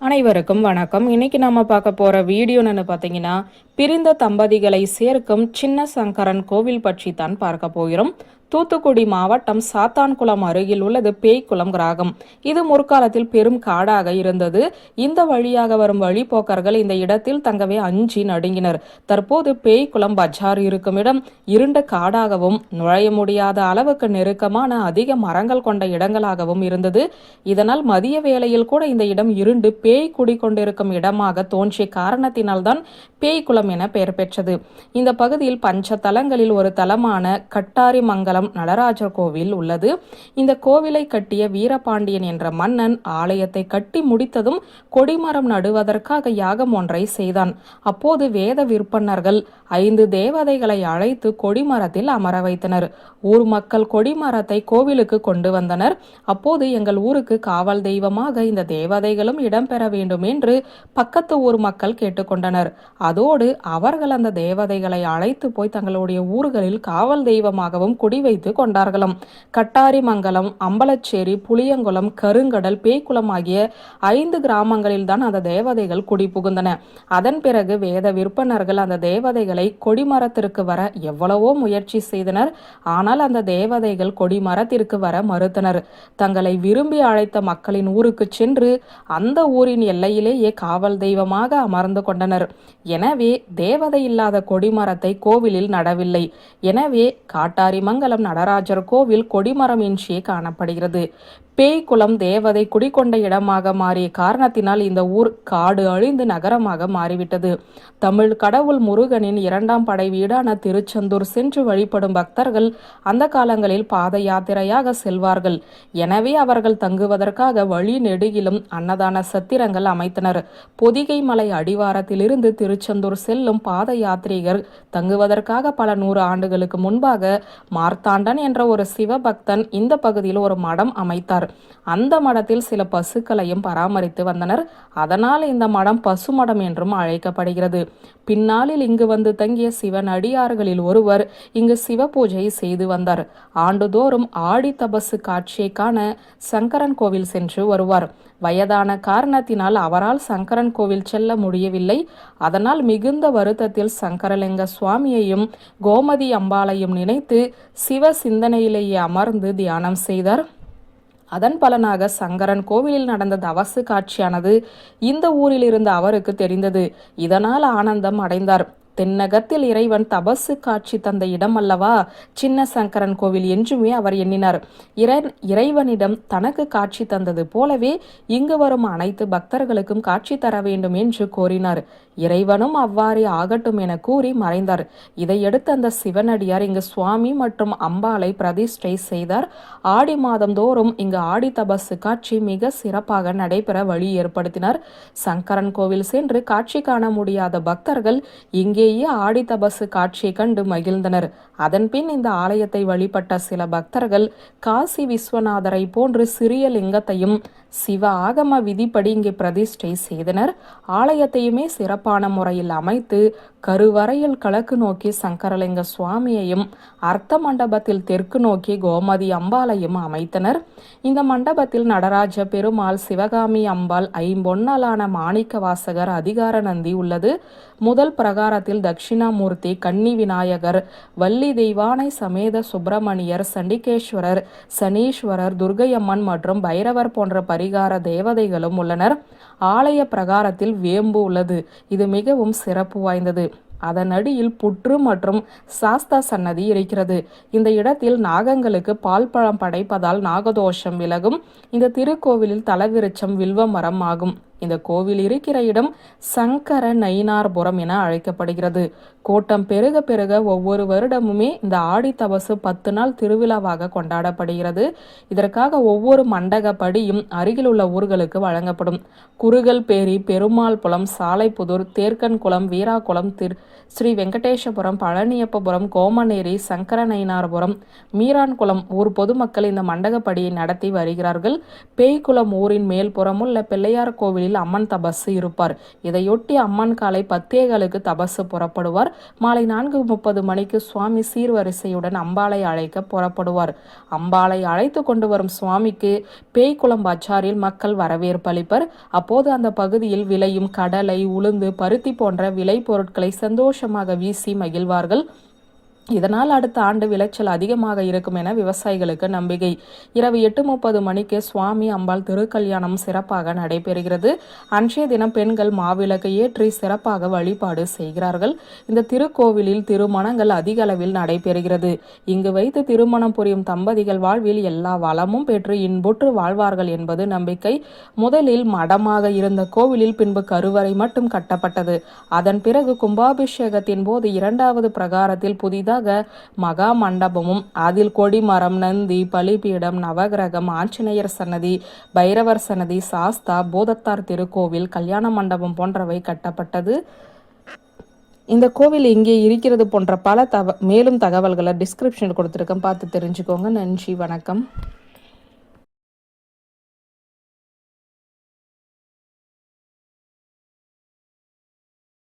அனைவருக்கும் வணக்கம். இன்னைக்கு நாம பார்க்க போற வீடியோன்னு பார்த்தீங்கன்னா பிரிந்த தம்பதிகளை சேர்க்கும் சின்ன சங்கரன் கோவில் பற்றி தான் பார்க்க போகிறோம். தூத்துக்குடி மாவட்டம் சாத்தான்குளம் அருகில் உள்ளது பேய்க்குளம் கிராகம். இது முற்காலத்தில் பெரும் காடாக இருந்தது. இந்த வழியாக வரும் வழிபோக்கர்கள் இந்த இடத்தில் தங்கவே அஞ்சி நடுங்கினர். தற்போது பேய்க்குளம் பஜார் இருக்கும் இடம். இருண்ட காடாகவும் நுழைய முடியாத அளவுக்கு நெருக்கமான அதிக மரங்கள் கொண்ட இடங்களாகவும் இருந்தது. இதனால் மதிய வேளையில் கூட இந்த இடம் இருண்டு பேய் குடிக்கொண்டிருக்கும் இடமாக தோன்றிய காரணத்தினால்தான் பேய்க்குளம் என பெயர் பெற்றது. இந்த பகுதியில் பஞ்ச தலங்களில் ஒரு தலமான கட்டாரி மங்கலம் நடராஜர் கோவில் உள்ளது. இந்த கோவிலை கட்டிய வீரபாண்டியன் என்ற மன்னன் ஆலயத்தை கட்டி முடித்ததும் கொடிமரம் நடுவதற்காக யாகம் ஒன்றை செய்தான். அப்போது வேத விற்பன்னர்கள் ஐந்து தேவதைகளை அழைத்து கொடிமரத்தில் அமர வைத்தனர். ஊர் மக்கள் கொடிமரத்தை கோவிலுக்கு கொண்டு வந்தனர். அப்போது எங்கள் ஊருக்கு காவல் தெய்வமாக இந்த தேவதைகளும் இடம்பெற வேண்டும் என்று பக்கத்து ஊர் மக்கள் கேட்டுக்கொண்டனர். அதோடு அவர்கள் அந்த தேவதைகளை அழைத்து போய் தங்களுடைய ஊர்களில் காவல் தெய்வமாகவும் குடி வைத்து கொண்டார்களாம். கட்டாரிமங்கலம் அம்பலச்சேரி புளியங்குளம் கருங்கடல் பேய்க்குளம் ஆகிய ஐந்து கிராமங்களில் தான் அந்த தேவதைகள் குடிபுகுந்தன அதன் பிறகு வேத விற்பனர்கள் அந்த தேவதைகளை கொடிமரத்திற்கு வர எவ்வளவோ முயற்சி செய்தனர். ஆனால் அந்த தேவதைகள் கொடிமரத்திற்கு வர மறுத்தனர். தங்களை விரும்பி அழைத்த மக்களின் ஊருக்கு சென்று அந்த ஊரின் எல்லையிலேயே காவல் தெய்வமாக அமர்ந்து கொண்டனர். எனவே தேவதை இல்லாத கொடிமரத்தை கோவிலில் நடவில்லை. எனவே காட்டாரிமங்கலம் நடராஜர் கோவில் கொடிமரம் இன்றியே காணப்படுகிறது. பேய்குளம் தேவதை குடிக்கொண்ட இடமாக மாறிய காரணத்தினால் இந்த ஊர் காடு அழிந்து நகரமாக மாறிவிட்டது. தமிழ் கடவுள் முருகனின் இரண்டாம் படை வீடான திருச்செந்தூர் சென்று வழிபடும் பக்தர்கள் அந்த காலங்களில் பாத யாத்திரையாக செல்வார்கள். எனவே அவர்கள் தங்குவதற்காக வழி நெடுகிலும் அன்னதான சத்திரங்கள் அமைத்தனர். பொதிகை மலை அடிவாரத்திலிருந்து திருச்செந்தூர் செல்லும் பாத யாத்ரீகர் தங்குவதற்காக பல நூறு ஆண்டுகளுக்கு முன்பாக மார்த்தாண்டன் என்ற ஒரு சிவபக்தன் இந்த பகுதியில் ஒரு மடம் அமைத்தார். அந்த மடத்தில் சில பசுக்களையும் பராமரித்து வந்தனர். அதனால் இந்த மடம் பசு மடம் என்றும் அழைக்கப்படுகிறது. பின்னாளில் இங்கு வந்து தங்கிய சிவன் அடியார்களில் ஒருவர் இங்கு சிவ பூஜை செய்து வந்தார். ஆண்டுதோறும் ஆடி தபசு காட்சியை காண சங்கரன் கோவில் சென்று வருவார். வயதான காரணத்தினால் அவரால் சங்கரன் கோவில் செல்ல முடியவில்லை. அதனால் மிகுந்த வருத்தத்தில் சங்கரலிங்க சுவாமியையும் கோமதி அம்பாளையும் நினைத்து சிவ சிந்தனையிலேயே அமர்ந்து தியானம் செய்தார். அதன் பலனாக சங்கரன் கோவிலில் நடந்த தவசு காட்சியானது இந்த ஊரில் இருந்த அவருக்கு தெரிந்தது. இதனால் ஆனந்தம் அடைந்தார். தென்னகத்தில் இறைவன் தபசு காட்சி தந்த இடம் அல்லவா? சின்ன சங்கரன் கோவில் என்றுமே அவர் எண்ணினார். இறைவனிடம் தனக்கு காட்சி தந்தது போலவே இங்கு வரும் அனைத்து பக்தர்களுக்கும் காட்சி தர வேண்டும் என்று கோரினார். இறைவனும் அவ்வாறே ஆகட்டும் என கூறி மறைந்தார். இதையடுத்து அந்த சிவனடியார் இங்கு சுவாமி மற்றும் அம்பாளை பிரதிஷ்டை செய்தார். ஆடி மாதம் தோறும் இங்கு ஆடி தபசு காட்சி மிக சிறப்பாக நடைபெற வழி ஏற்படுத்தினார். சங்கரன் கோவில் சென்று காட்சி காண முடியாத பக்தர்கள் இங்கே அங்கேயே ஆடி தபசு கண்டு மகிழ்ந்தனர். அதன்பின் இந்த ஆலயத்தை வழிபட்ட சில பக்தர்கள் காசி விஸ்வநாதரை போன்று சிறிய லிங்கத்தையும் சிவ ஆகம விதிப்படி இங்கே பிரதிஷ்டை செய்தனர். ஆலயத்தையுமே சிறப்பான முறையில் அமைத்து கருவறையில் கிழக்கு நோக்கி சங்கரலிங்க சுவாமியையும் அர்த்த மண்டபத்தில் தெற்கு நோக்கி கோமதி அம்பாளையும் அமைத்தனர். இந்த மண்டபத்தில் நடராஜ பெருமாள் சிவகாமி அம்பாள் ஐம்பொன்னாலான மாணிக்க வாசகர் அதிகார நந்தி உள்ளது. முதல் பிரகாரத்தில் தட்சிணாமூர்த்தி கன்னி விநாயகர் வள்ளி தெய்வானை சமேத சுப்பிரமணியர் சண்டிகேஸ்வரர் சனீஸ்வரர் துர்கையம்மன் மற்றும் பைரவர் போன்ற பரிகார தேவதைகளும் உள்ளனர். ஆலய பிரகாரத்தில் வேம்பு உள்ளது. இது மிகவும் சிறப்பு வாய்ந்தது. அதன் அடியில் புற்று மற்றும் சாஸ்தா சன்னதி இருக்கிறது. இந்த இடத்தில் நாகங்களுக்கு பால் பழம் படைப்பதால் நாகதோஷம் விலகும். இந்த திருக்கோவிலில் தலவிருச்சம் வில்வ மரம் ஆகும். இந்த கோவில் இருக்கிற இடம் சங்கர நயினார்புரம் என அழைக்கப்படுகிறது. கூட்டம் பெருக பெருக ஒவ்வொரு வருடமுமே இந்த ஆடி தபசு பத்து நாள் திருவிழாவாக கொண்டாடப்படுகிறது. இதற்காக ஒவ்வொரு மண்டகப்படியும் அருகில் உள்ள ஊர்களுக்கு வழங்கப்படும். குறுகல் பேரி பெருமாள் புலம் சாலைப்புதூர் தேர்க்கன்குளம் வீராகுளம் திரு ஸ்ரீ வெங்கடேசபுரம் பழனியப்பபுரம் கோமநேரி சங்கர நயினார்புரம் மீரான்குளம் ஊர் பொதுமக்கள் இந்த மண்டகப்படியை நடத்தி வருகிறார்கள். பேய்குளம் ஊரின் மேல்புறம் உள்ள பிள்ளையார் கோவில் கோவிலில் அம்மன் தபசு இருப்பார். இதையொட்டி அம்மன் காலை பத்தேகளுக்கு தபசு புறப்படுவார். மாலை நான்கு முப்பது மணிக்கு சுவாமி சீர்வரிசையுடன் அம்பாளை அழைக்க புறப்படுவார். அம்பாளை அழைத்து கொண்டு வரும் சுவாமிக்கு பேய்க்குளம் பஜாரில் மக்கள் வரவேற்பு அளிப்பர். அப்போது அந்த பகுதியில் விளையும் கடலை உளுந்து பருத்தி போன்ற விளை பொருட்களை சந்தோஷமாக வீசி மகிழ்வார்கள். இதனால் அடுத்த ஆண்டு விளைச்சல் அதிகமாக இருக்கும் என விவசாயிகளுக்கு நம்பிக்கை. இரவு எட்டு முப்பது மணிக்கு சுவாமி அம்பாள் திருக்கல்யாணம் சிறப்பாக நடைபெறுகிறது. அன்றைய தினம் பெண்கள் மாவிளக்கு ஏற்றி சிறப்பாக வழிபாடு செய்கிறார்கள். இந்த திருக்கோவிலில் திருமணங்கள் அதிக அளவில் நடைபெறுகிறது. இங்கு வைத்து திருமணம் புரியும் தம்பதிகள் வாழ்வில் எல்லா வளமும் பெற்று இன்புற்று வாழ்வார்கள் என்பது நம்பிக்கை. முதலில் மடமாக இருந்த கோவிலில் பின்பு கருவறை மட்டும் கட்டப்பட்டது. அதன் பிறகு கும்பாபிஷேகத்தின் போது இரண்டாவது பிரகாரத்தில் புதிதாக மகா மண்டபமும் அதில் கொடிமரம் நந்தி பலிபீடம் நவகிரகம் ஆஞ்சநேயர் சன்னதி பைரவர் சன்னதி சாஸ்தா போதத்தார் திருக்கோவில் கல்யாண மண்டபம் போன்றவை கட்டப்பட்டது. இந்த கோவில் இங்கே இருக்கிறது போன்ற பல தவ மேலும் தகவல்களை டிஸ்கிரிப்ஷனில் கொடுத்துருக்கேன். பார்த்து தெரிஞ்சுக்கோங்க. நன்றி வணக்கம்.